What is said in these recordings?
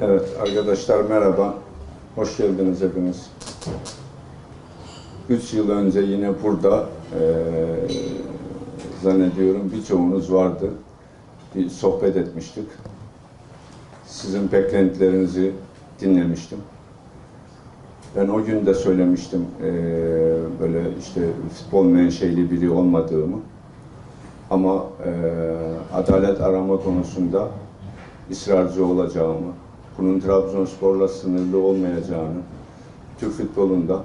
Evet arkadaşlar merhaba. Hoş geldiniz hepiniz. Üç yıl önce yine burada eee zannediyorum birçoğunuz vardı. Bir sohbet etmiştik. Sizin beklentilerinizi dinlemiştim. Ben o gün de söylemiştim eee, böyle işte futbol menşeli biri olmadığımı. Ama eee, adalet arama konusunda ısrarcı olacağımı, bunun Trabzonspor'la sınırlı olmayacağını, Türk futbolunda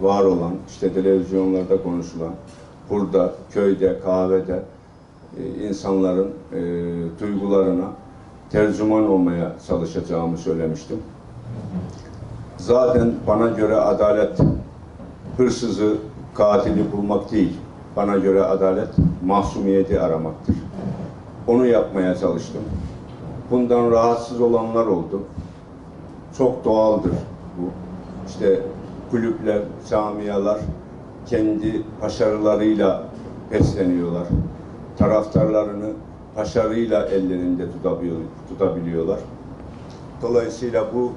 var olan, işte televizyonlarda konuşulan, burada, köyde, kahvede e, insanların e, duygularına tercüman olmaya çalışacağımı söylemiştim. Zaten bana göre adalet hırsızı, katili bulmak değil. Bana göre adalet masumiyeti aramaktır. Onu yapmaya çalıştım. Bundan rahatsız olanlar oldu. Çok doğaldır bu. İşte kulüpler, camialar kendi başarılarıyla besleniyorlar. Taraftarlarını başarıyla ellerinde tutabiliyor- tutabiliyorlar. Dolayısıyla bu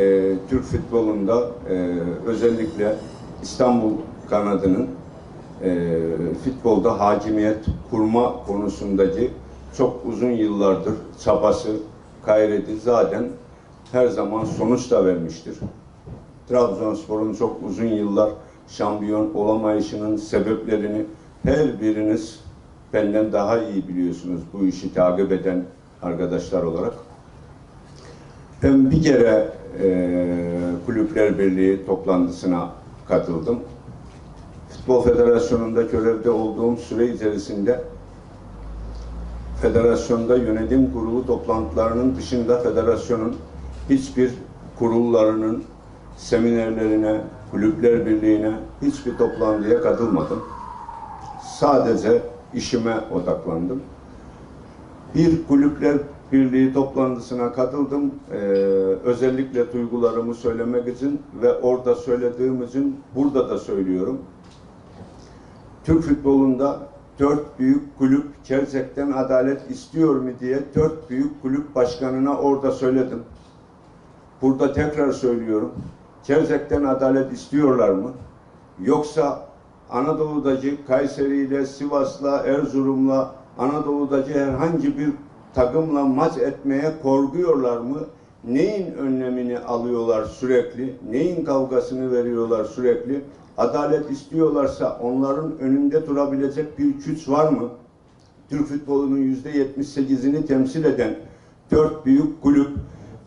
e, Türk futbolunda e, özellikle İstanbul kanadının e, futbolda hakimiyet kurma konusundaki çok uzun yıllardır çabası, gayreti zaten her zaman sonuç da vermiştir. Trabzonspor'un çok uzun yıllar şampiyon olamayışının sebeplerini her biriniz benden daha iyi biliyorsunuz bu işi takip eden arkadaşlar olarak. Ben bir kere e, Kulüpler Birliği toplantısına katıldım. Futbol Federasyonu'nda görevde olduğum süre içerisinde federasyonda yönetim kurulu toplantılarının dışında federasyonun hiçbir kurullarının seminerlerine, kulüpler birliğine hiçbir toplantıya katılmadım. Sadece işime odaklandım. Bir kulüpler birliği toplantısına katıldım. Ee, özellikle duygularımı söylemek için ve orada söylediğim için burada da söylüyorum. Türk futbolunda dört büyük kulüp gerçekten adalet istiyor mu diye dört büyük kulüp başkanına orada söyledim. Burada tekrar söylüyorum. Gerçekten adalet istiyorlar mı? Yoksa Anadolu'daki Kayseri ile Sivas'la, Erzurum'la, Anadolu'daki herhangi bir takımla maç etmeye korkuyorlar mı? Neyin önlemini alıyorlar sürekli? Neyin kavgasını veriyorlar sürekli? Adalet istiyorlarsa onların önünde durabilecek bir güç var mı? Türk futbolunun yüzde 78'ini temsil eden dört büyük kulüp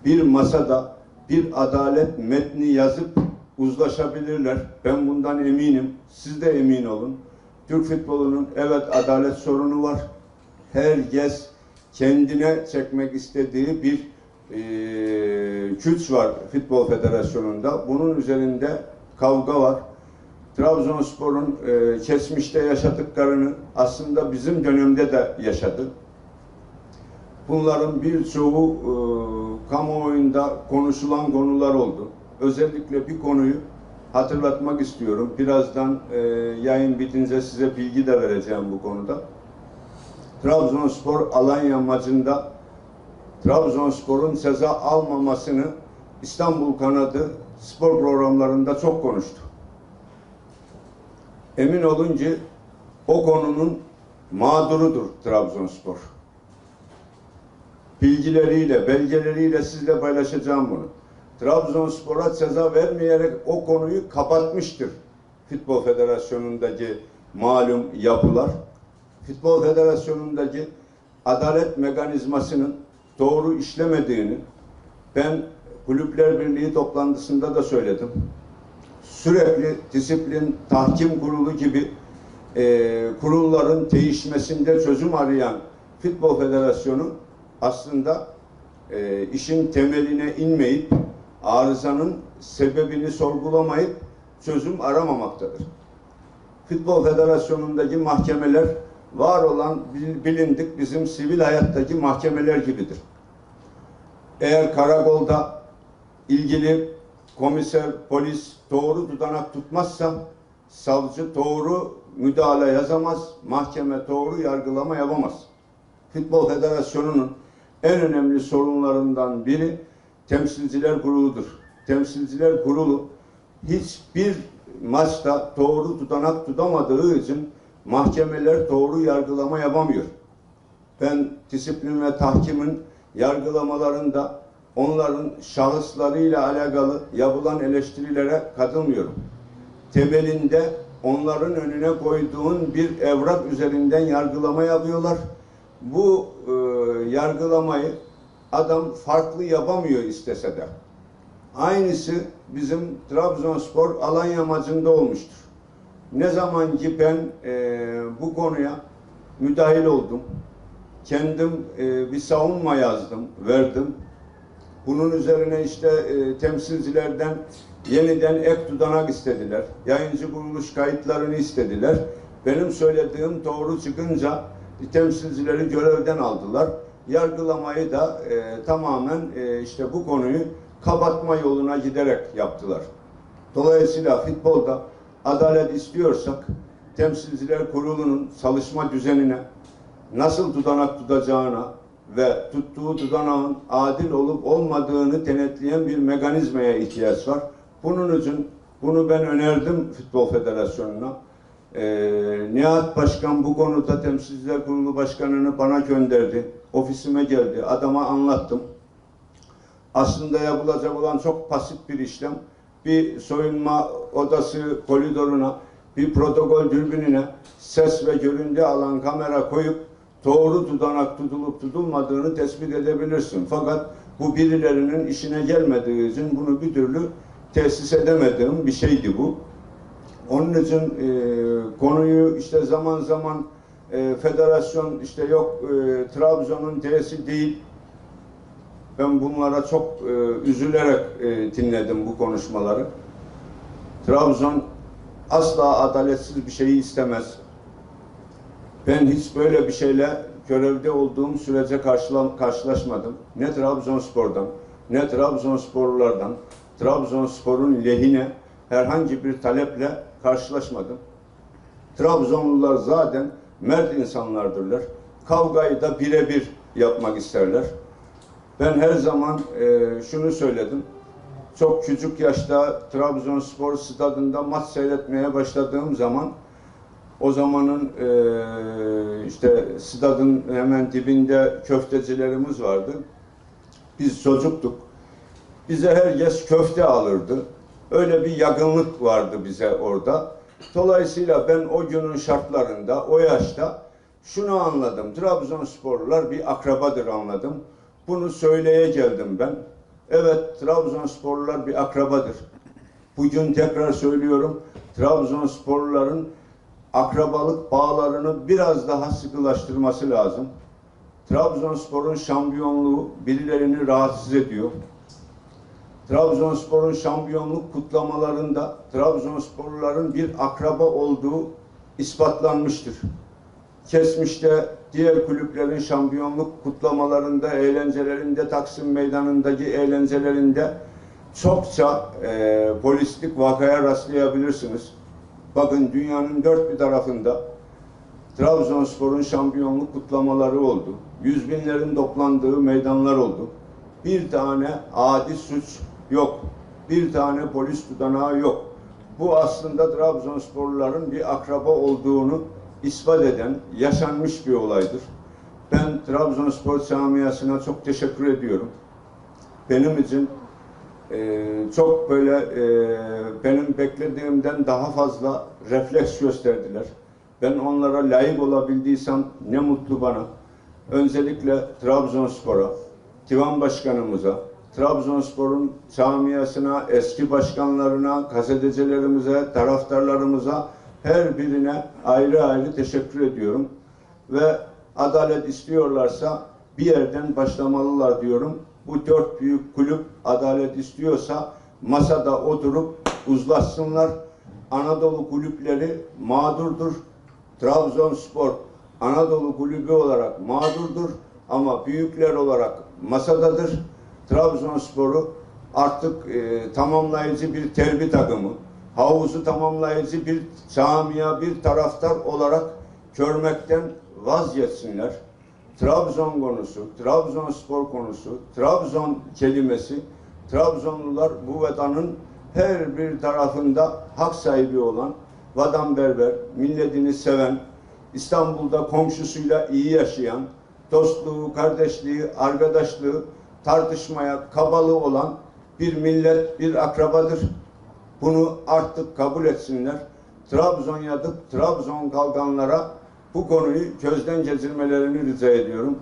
bir masada bir adalet metni yazıp uzlaşabilirler. Ben bundan eminim. Siz de emin olun. Türk futbolunun evet adalet sorunu var. Herkes kendine çekmek istediği bir eee güç var Futbol Federasyonu'nda. Bunun üzerinde kavga var. Trabzonspor'un eee kesmişte yaşadıklarını aslında bizim dönemde de yaşadı. Bunların birçoğu e, kamuoyunda konuşulan konular oldu. Özellikle bir konuyu hatırlatmak istiyorum. Birazdan e, yayın bitince size bilgi de vereceğim bu konuda. Trabzonspor Alanya maçında Trabzonspor'un ceza almamasını İstanbul kanadı spor programlarında çok konuştu. Emin olun ki o konunun mağdurudur Trabzonspor bilgileriyle, belgeleriyle sizle paylaşacağım bunu. Trabzonspor'a ceza vermeyerek o konuyu kapatmıştır. Futbol Federasyonu'ndaki malum yapılar. Futbol Federasyonu'ndaki adalet mekanizmasının doğru işlemediğini ben Kulüpler Birliği toplantısında da söyledim. Sürekli disiplin, tahkim kurulu gibi e, kurulların değişmesinde çözüm arayan Futbol Federasyonu aslında e, işin temeline inmeyip arızanın sebebini sorgulamayıp çözüm aramamaktadır. Futbol Federasyonu'ndaki mahkemeler var olan bil- bilindik bizim sivil hayattaki mahkemeler gibidir. Eğer karakolda ilgili komiser, polis doğru tutanak tutmazsa savcı doğru müdahale yazamaz, mahkeme doğru yargılama yapamaz. Futbol Federasyonu'nun en önemli sorunlarından biri Temsilciler Kurulu'dur. Temsilciler Kurulu hiçbir maçta doğru tutanak tutamadığı için mahkemeler doğru yargılama yapamıyor. Ben disiplin ve tahkimin yargılamalarında onların şahıslarıyla alakalı yapılan eleştirilere katılmıyorum. Temelinde onların önüne koyduğun bir evrak üzerinden yargılama yapıyorlar. Bu e, yargılamayı adam farklı yapamıyor istese de. Aynısı bizim Trabzonspor Alanya maçında olmuştur. Ne zaman ki ben e, bu konuya müdahil oldum, kendim e, bir savunma yazdım, verdim. Bunun üzerine işte e, temsilcilerden yeniden ek tutanak istediler. Yayıncı kuruluş kayıtlarını istediler. Benim söylediğim doğru çıkınca temsilcileri görevden aldılar. Yargılamayı da e, tamamen e, işte bu konuyu kapatma yoluna giderek yaptılar. Dolayısıyla futbolda adalet istiyorsak temsilciler kurulunun çalışma düzenine nasıl tutanak tutacağına ve tuttuğu tutanağın adil olup olmadığını denetleyen bir mekanizmaya ihtiyaç var. Bunun için bunu ben önerdim Futbol Federasyonu'na. Ee, Nihat Başkan bu konuda Temsilciler Kurulu Başkanı'nı bana gönderdi. Ofisime geldi. Adama anlattım. Aslında yapılacak olan çok basit bir işlem. Bir soyunma odası koridoruna, bir protokol dürbününe ses ve görüntü alan kamera koyup doğru tutanak tutulup tutulmadığını tespit edebilirsin. Fakat bu birilerinin işine gelmediği için bunu bir türlü tesis edemediğim bir şeydi bu. Onun için e, konuyu işte zaman zaman e, federasyon işte yok e, Trabzon'un D'si değil. Ben bunlara çok e, üzülerek e, dinledim bu konuşmaları. Trabzon asla adaletsiz bir şeyi istemez. Ben hiç böyle bir şeyle görevde olduğum sürece karşıla, karşılaşmadım. Ne Trabzonspor'dan, ne Trabzonsporlulardan, Trabzonspor'un lehine herhangi bir taleple karşılaşmadım. Trabzonlular zaten mert insanlardırlar. Kavgayı da birebir yapmak isterler. Ben her zaman e, şunu söyledim. Çok küçük yaşta Trabzonspor stadında maç seyretmeye başladığım zaman o zamanın e, işte stadın hemen dibinde köftecilerimiz vardı. Biz çocuktuk. Bize herkes köfte alırdı. Öyle bir yakınlık vardı bize orada. Dolayısıyla ben o günün şartlarında, o yaşta şunu anladım. Trabzonsporlular bir akrabadır anladım. Bunu söyleye geldim ben. Evet, Trabzonsporlular bir akrabadır. Bugün tekrar söylüyorum. Trabzonsporluların akrabalık bağlarını biraz daha sıkılaştırması lazım. Trabzonspor'un şampiyonluğu birilerini rahatsız ediyor. Trabzonspor'un şampiyonluk kutlamalarında Trabzonsporluların bir akraba olduğu ispatlanmıştır. Kesmiş'te diğer kulüplerin şampiyonluk kutlamalarında, eğlencelerinde, Taksim Meydanı'ndaki eğlencelerinde çokça e, polislik vakaya rastlayabilirsiniz. Bakın dünyanın dört bir tarafında Trabzonspor'un şampiyonluk kutlamaları oldu. Yüz binlerin toplandığı meydanlar oldu. Bir tane adi suç yok. Bir tane polis tutanağı yok. Bu aslında Trabzonsporluların bir akraba olduğunu ispat eden, yaşanmış bir olaydır. Ben Trabzonspor camiasına çok teşekkür ediyorum. Benim için e, çok böyle e, benim beklediğimden daha fazla refleks gösterdiler. Ben onlara layık olabildiysem ne mutlu bana. Öncelikle Trabzonspor'a, Divan Başkanımıza, Trabzonspor'un camiasına, eski başkanlarına, gazetecilerimize, taraftarlarımıza her birine ayrı ayrı teşekkür ediyorum. Ve adalet istiyorlarsa bir yerden başlamalılar diyorum. Bu dört büyük kulüp adalet istiyorsa masada oturup uzlaşsınlar. Anadolu kulüpleri mağdurdur. Trabzonspor Anadolu kulübü olarak mağdurdur ama büyükler olarak masadadır. Trabzonspor'u artık e, tamamlayıcı bir terbi takımı, havuzu tamamlayıcı bir camia, bir taraftar olarak görmekten vazgeçsinler. Trabzon konusu, Trabzonspor konusu, Trabzon kelimesi Trabzonlular bu vatanın her bir tarafında hak sahibi olan, vatanperver, milletini seven, İstanbul'da komşusuyla iyi yaşayan, dostluğu, kardeşliği, arkadaşlığı tartışmaya kabalı olan bir millet, bir akrabadır. Bunu artık kabul etsinler. Trabzon yatıp Trabzon kalkanlara bu konuyu gözden geçirmelerini rica ediyorum.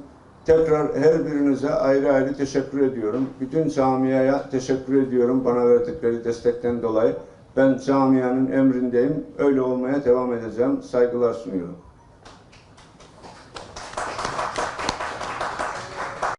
Tekrar her birinize ayrı ayrı teşekkür ediyorum. Bütün camiaya teşekkür ediyorum bana verdikleri destekten dolayı. Ben camianın emrindeyim. Öyle olmaya devam edeceğim. Saygılar sunuyorum.